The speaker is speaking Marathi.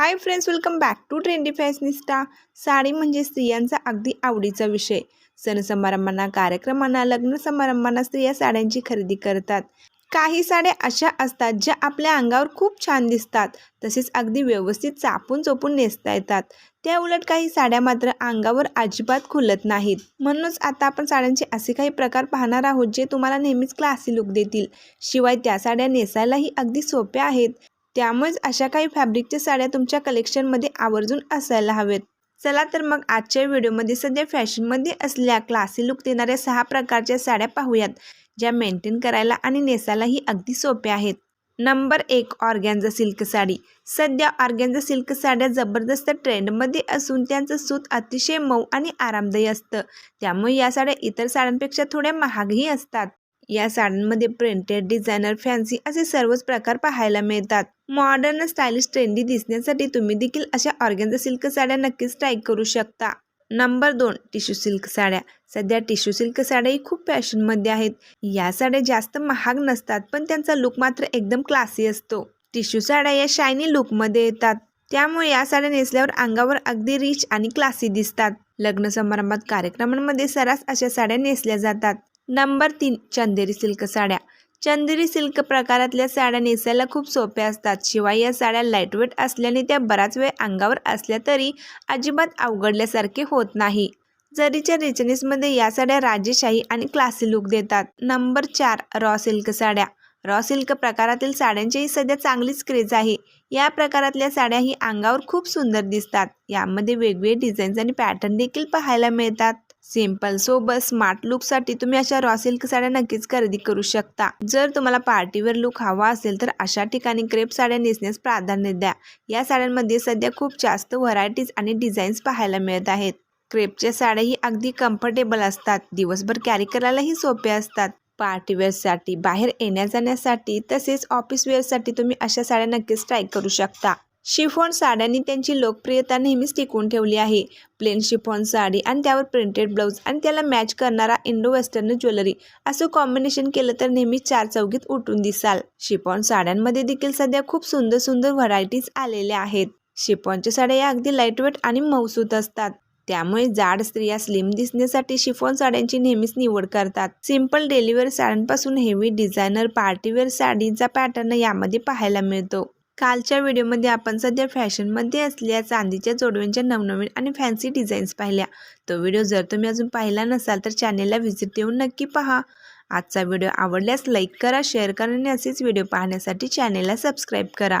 Hi friends welcome back to trendy fashionista sari म्हणजे स्त्रियांचा अगदी आवडीचा विषय. सण समारंभांना कार्यक्रमांना लग्न समारंभांना स्त्रिया साड्यांची खरेदी करतात. काही साड्या अशा असतात ज्या आपल्या अंगावर खूप छान दिसतात. तसेच अगदी व्यवस्थित चापून चोपून नेसता येतात. त्या उलट काही साड्या मात्र अंगावर अजिबात खुलत नाहीत. म्हणूनच आता आपण साड्यांचे असे काही प्रकार पाहणार आहोत जे तुम्हाला नेहमीच क्लासी लुक देतील. शिवाय त्या साड्या नेसायलाही अगदी सोप्या आहेत. त्यामुळेच अशा काही फॅब्रिकच्या साड्या तुमच्या कलेक्शनमध्ये आवर्जून असायला हवेत. चला तर मग आजच्या व्हिडिओमध्ये सध्या फॅशनमध्ये असल्या क्लासी लुक देणाऱ्या सहा प्रकारच्या साड्या पाहूयात ज्या मेंटेन करायला आणि नेसायलाही अगदी सोप्या आहेत. नंबर एक ऑर्गॅन्झा सिल्क साडी. सध्या ऑर्गॅन्झा सिल्क साड्या जबरदस्त ट्रेंडमध्ये असून त्यांचं सूत अतिशय मऊ आणि आरामदायी असतं. त्यामुळे या साड्या इतर साड्यांपेक्षा थोड्या महागही असतात. या साड्यांमध्ये प्रिंटेड डिझायनर फॅन्सी असे सर्वच प्रकार पाहायला मिळतात. मॉडर्न स्टाईलिश ट्रेंडी दिसण्यासाठी तुम्ही देखील अशा ऑर्गॅन्झा सिल्क साड्या नक्कीच ट्राय करू शकता. नंबर दोन टिश्यू सिल्क साड्या. सध्या टिश्यू सिल्क साड्याही खूप फॅशनमध्ये आहेत. या साड्या जास्त महाग नसतात पण त्यांचा लुक मात्र एकदम क्लासी असतो. टिश्यू साड्या या शायनी लुकमध्ये येतात. त्यामुळे या साड्या नेसल्यावर अंगावर अगदी रिच आणि क्लासी दिसतात. लग्न समारंभात कार्यक्रमांमध्ये सरास अशा साड्या नेसल्या जातात. नंबर तीन चंदेरी सिल्क साड्या. चंदेरी सिल्क प्रकारातल्या साड्या नेसायला खूप सोप्या असतात. शिवाय या साड्या लाईटवेट असल्याने त्या बराच वेळ अंगावर असल्या तरी अजिबात अवघडल्यासारखे होत नाही. जरीच्या रिचनेसमध्ये या साड्या राजेशाही आणि क्लासी लुक देतात. नंबर चार रॉ सिल्क साड्या. रॉ सिल्क प्रकारातील साड्यांचीही सध्या चांगलीच क्रेज आहे. या प्रकारातल्या साड्या ही अंगावर खूप सुंदर दिसतात. यामध्ये वेगवेगळे डिझाईन्स आणि पॅटर्न देखील पाहायला मिळतात. सिम्पलसोबत स्मार्ट लुकसाठी तुम्ही अशा रॉ सिल्क साड्या नक्कीच खरेदी करू शकता. जर तुम्हाला पार्टीवर लुक हवा असेल तर अशा ठिकाणी क्रेप साड्या नेसण्यास प्राधान्य द्या. या साड्यांमध्ये सध्या खूप जास्त व्हरायटीज आणि डिझाईन्स पाहायला मिळत आहेत. क्रेपच्या साड्याही अगदी कम्फर्टेबल असतात. दिवसभर कॅरी करायलाही सोप्या असतात. पार्टीवेअरसाठी बाहेर येण्या जाण्यासाठी तसेच ऑफिस वेअरसाठी तुम्ही अशा साड्या नक्कीच ट्राय करू शकता. शिफॉन साड्यांनी त्यांची लोकप्रियता नेहमीच टिकून ठेवली आहे. प्लेन शिफॉन साडी आणि त्यावर प्रिंटेड ब्लाऊज आणि त्याला मॅच करणारा इंडो वेस्टर्न ज्वेलरी असं कॉम्बिनेशन केलं तर नेहमीच चार चौघीत उठून दिसाल. शिफॉन साड्यांमध्ये देखील सध्या खूप सुंदर सुंदर व्हरायटीज आलेल्या आहेत. शिफॉनच्या साड्या या अगदी लाईटवेट आणि मौसूत असतात. त्यामुळे जाड स्त्रिया स्लिम दिसण्यासाठी शिफॉन साड्यांची नेहमीच निवड करतात. सिंपल डेलिव्हर साड्यांपासून हेवी डिझायनर पार्टीवेअर साडीचा पॅटर्न यामध्ये पाहायला मिळतो. कालच्या व्हिडिओमध्ये आपण सध्या फॅशनमध्ये असलेल्या चांदीच्या जोडव्यांच्या नवनवीन आणि फॅन्सी डिझाईन्स पाहिल्या. तो व्हिडिओ जर तुम्ही अजून पाहिला नसाल तर चॅनेलला व्हिजिट देऊन नक्की पहा. आजचा व्हिडिओ आवडल्यास लाईक करा शेअर करा आणि असेच व्हिडिओ पाहण्यासाठी चॅनेलला सबस्क्राईब करा.